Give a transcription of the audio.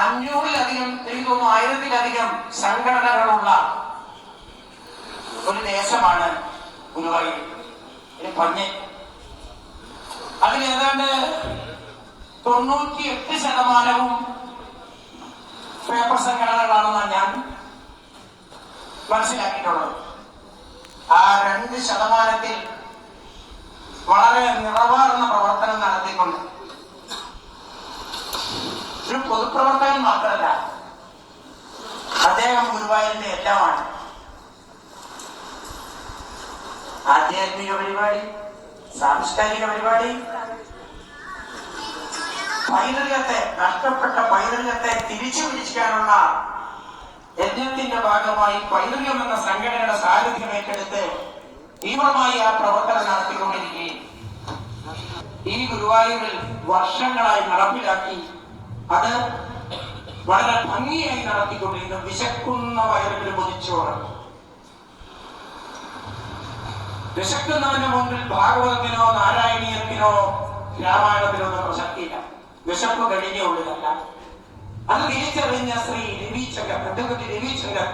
അഞ്ഞൂറിലധികം എനിക്ക് തോന്നുന്നു ആയിരത്തിലധികം സംഘടനകളുള്ള ഒരു ദേശമാണ് ഗുരുവായൂർ. ഒരു പഞ്ഞ് അതിൽ ഏതാണ്ട് തൊണ്ണൂറ്റി എട്ട് ശതമാനവും പേപ്പർ സംഘടനകളാണെന്നാണ് ഞാൻ മനസ്സിലാക്കിയിട്ടുള്ളത്. ആ രണ്ട് ശതമാനത്തിൽ വളരെ നിറവാർന്ന പ്രവർത്തനം നടത്തിക്കൊണ്ട് ഒരു പൊതുപ്രവർത്തകൻ മാത്രമല്ല. അദ്ദേഹം ഗുരുവായൂരിന്റെ എല്ലാമാണ്. ആധ്യാത്മിക പരിപാടി സാംസ്കാരിക പരിപാടി പൈതൃകത്തെ നഷ്ടപ്പെട്ട പൈതൃകത്തെ തിരിച്ചു പിടിക്കാനുള്ള യജ്ഞത്തിന്റെ ഭാഗമായി പൈതൃകം എന്ന സംഘടനയുടെ സാന്നിധ്യം ഏറ്റെടുത്ത് തീവ്രമായി ആ പ്രവർത്തനം നടത്തിക്കൊണ്ടിരിക്കുകയും ഈ ഗുരുവായൂരിൽ വർഷങ്ങളായി നടപ്പിലാക്കി അത് വളരെ ഭംഗിയായി നടത്തിക്കൊണ്ടിരുന്ന വിശക്കുന്ന വയറിൽ മുതിച്ചോറ് വിശക്കുന്നവന്റെ മുമ്പിൽ ഭാഗവതത്തിനോ നാരായണീയത്തിനോ രാമായണത്തിനോ ഒന്നും പ്രസക്തിയില്ല. വിശപ്പ് കഴിഞ്ഞ ഉള്ളതല്ല അത് തിരിച്ചറിഞ്ഞ ശ്രീ രവീശങ്കർ അദ്ദേഹത്തിന്റെ രവീശങ്കർ